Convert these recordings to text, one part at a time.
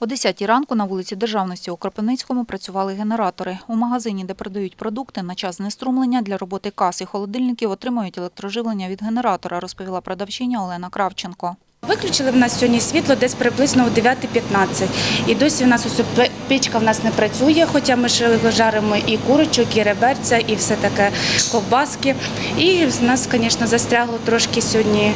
О 10 ранку на вулиці Державності у Кропивницькому працювали генератори. У магазині, де продають продукти, на час знеструмлення для роботи кас і холодильників отримують електроживлення від генератора, розповіла продавчиня Олена Кравченко. Виключили в нас сьогодні світло десь приблизно о 9.15. І досі в нас ось печка в нас не працює, хоча ми ще жаримо і курочок, і реберця, і все таке ковбаски. І в нас, звісно, застрягло трошки сьогодні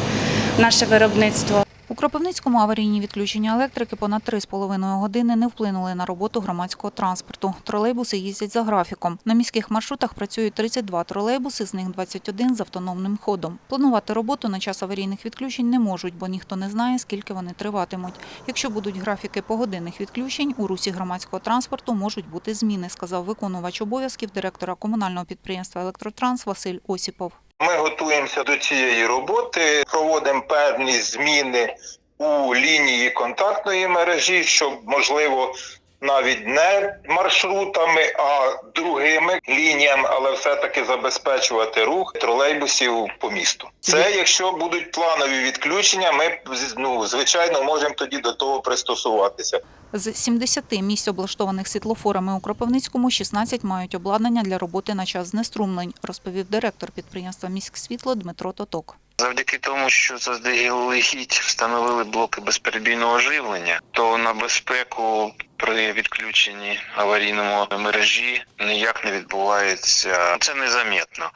наше виробництво. У Кропивницькому аварійні відключення електрики понад 3,5 години не вплинули на роботу громадського транспорту. Тролейбуси їздять за графіком. На міських маршрутах працюють 32 тролейбуси, з них 21 з автономним ходом. Планувати роботу на час аварійних відключень не можуть, бо ніхто не знає, скільки вони триватимуть. Якщо будуть графіки погодинних відключень, у русі громадського транспорту можуть бути зміни, сказав виконувач обов'язків директора комунального підприємства «Електротранс» Василь Осіпов. Ми готуємося до цієї роботи, проводимо певні зміни у лінії контактної мережі, щоб можливо навіть не маршрутами, а другими лініями, але все-таки забезпечувати рух тролейбусів по місту. Це якщо будуть планові відключення, ми ну звичайно можемо тоді до того пристосуватися. З 70 місць, облаштованих світлофорами у Кропивницькому, 16 мають обладнання для роботи на час знеструмлень, розповів директор підприємства «Міськсвітло» Дмитро Тоток. Завдяки тому, що заздалегідь встановили блоки безперебійного живлення, то на безпеку при відключенні аварійному мережі ніяк не відбувається. Це незаметно.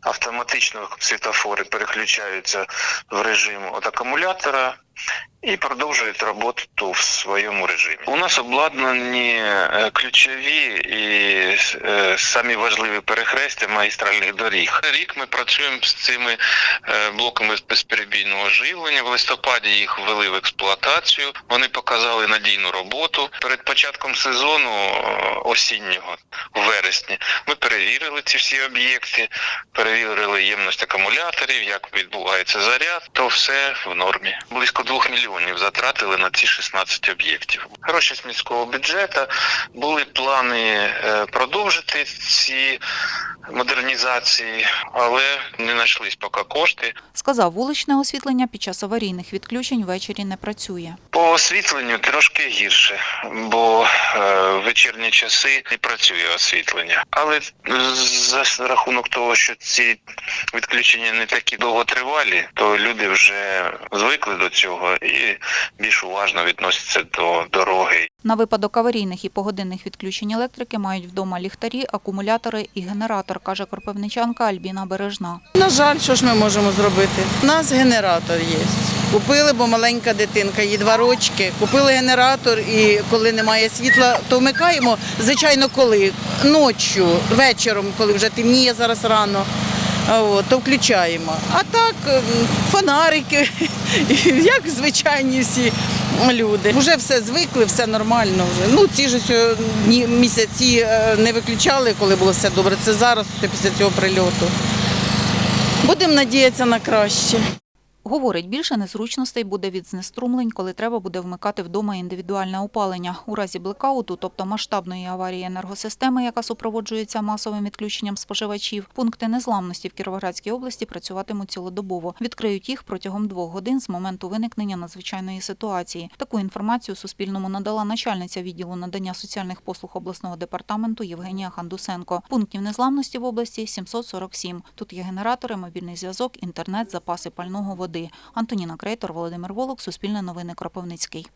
Автоматично світофори переключаються в режим від акумулятора і продовжують роботу в своєму режимі. У нас обладнані е, ключові і е, самі важливі перехрестя магістральних доріг. Рік ми працюємо з цими е, блоками безперебійного живлення. В листопаді їх ввели в експлуатацію. Вони показали надійну роботу. Перед початком сезону осіннього в вересні ми перевірили ці всі об'єкти, перевірили ємність акумуляторів, як відбувається заряд, то все в нормі. Близько двох мільйонів затратили на ці 16 об'єктів. Гроші з міського бюджету були плани е, продовжити ці модернізації, але не знайшлись поки кошти. Сказав, вуличне освітлення під час аварійних відключень ввечері не працює. По освітленню трошки гірше, бо е, в вечірні часи не працює освітлення. Але за рахунок того, що ці відключення не такі довготривалі, то люди вже звикли до цього і більш уважно відносяться до дороги. На випадок аварійних і погодинних відключень електрики мають вдома ліхтарі, акумулятори і генератор, каже кропивничанка Альбіна Бережна. На жаль, що ж ми можемо зробити? У нас генератор є. Купили, бо маленька дитинка, їй два рочки. Купили генератор, і коли немає світла, то вмикаємо. Звичайно, коли ночі, вечором, коли вже темніє зараз рано. То включаємо. А так, фонарики, як звичайні всі люди. Вже все звикли, все нормально. Вже. Ну, ці ж дні- місяці е, не виключали, коли було все добре. Це зараз, це після цього прильоту. Будемо надіятися на краще. Говорить, більше незручностей буде від знеструмлень, коли треба буде вмикати вдома індивідуальне опалення. У разі блекауту, тобто масштабної аварії енергосистеми, яка супроводжується масовим відключенням споживачів, пункти незламності в Кіровоградській області працюватимуть цілодобово. Відкриють їх протягом двох годин з моменту виникнення надзвичайної ситуації. Таку інформацію Суспільному надала начальниця відділу надання соціальних послуг обласного департаменту Євгенія Хандусенко. Пунктів незламності в області 747. Тут є генератори, мобільний зв'язок, інтернет, запаси пального Антоніна Крейтор, Володимир Волок, Суспільне новини Кропивницький.